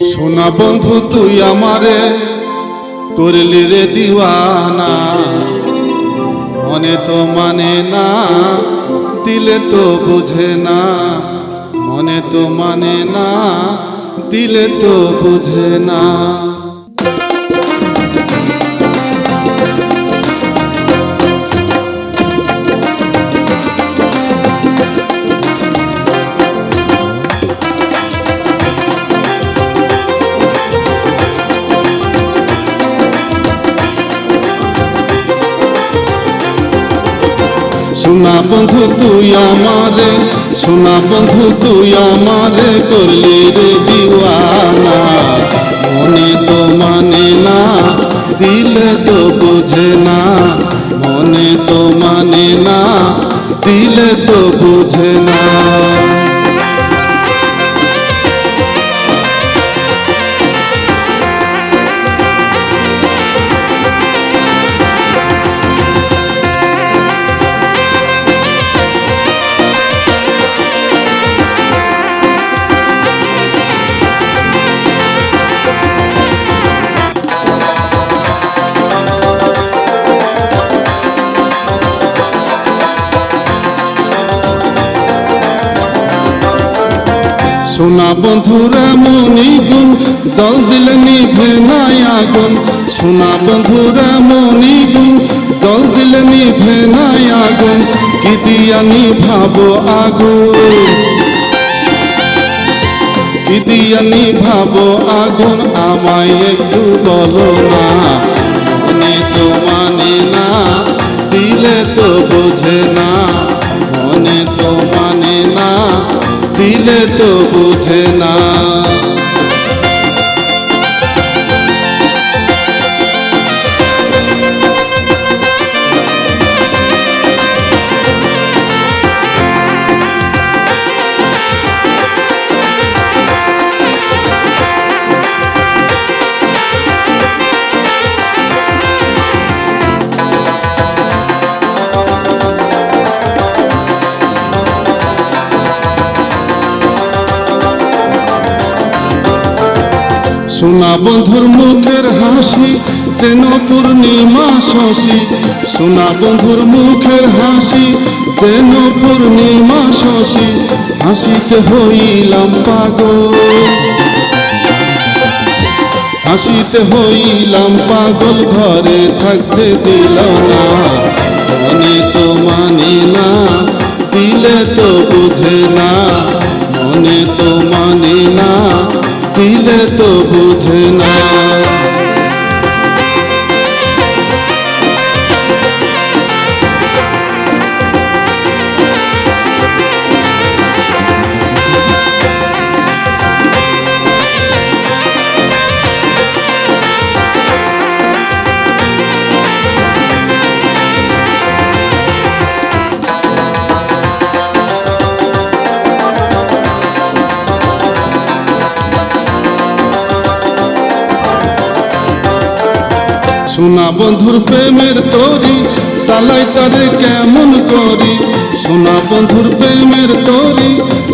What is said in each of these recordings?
সোনা বন্ধু, তুই আমারে করলি রে দিওয়ানা। মনে তো মানে না, দিলে তো বুঝে না। মনে তো মানে না, দিলে তো বুঝে না। সোনা বন্ধু তুই আমারে, সোনা বন্ধু তুই আমারে করলি রে দিওয়ানা। মনে তো মানে না, দিলে তো বুঝে না। মনে তো মানে না, দিলে তো বুঝে না। সোনা বন্ধুরা মনি গুণ, জল দিলে নিভে নাই আগুন। সোনা বন্ধুরা মনি গুণ, জল দিলে নিভে নাই আগুন। কি দিয়া নিভাবো আগুন? কি দিয়া আগুন? আমায় একটু বলো না। মনে তো মানে না, দিলে তো বোঝে তো বুঝে না। সোনা বন্ধুর মুখের হাসি, যেন পূর্ণিমা শশী। সোনা বন্ধুর মুখের হাসি, যেন পূর্ণিমা শশী। হাসিতে হইলাম পাগল। হাসিতে হইলাম পাগল, ঘরে থাকতে দিল না। মনে তো মানে না, দিলে তো বুঝে না। মনে তো মানে না, দিলে তো সোনা বন্ধুর প্রেমের তরি, চালাই তারে কেমন করি? সোনা বন্ধুর প্রেমের তরি,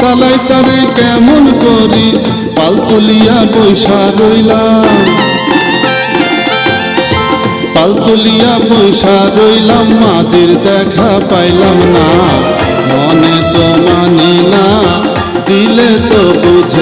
চালাই তারে কেমন করি? পালতলিয়া বৈশা রইলাম। পালতলিয়া বৈশা রইলাম, মাঝের দেখা পাইলাম না। মনে তো মানি না, দিলে তো বুঝে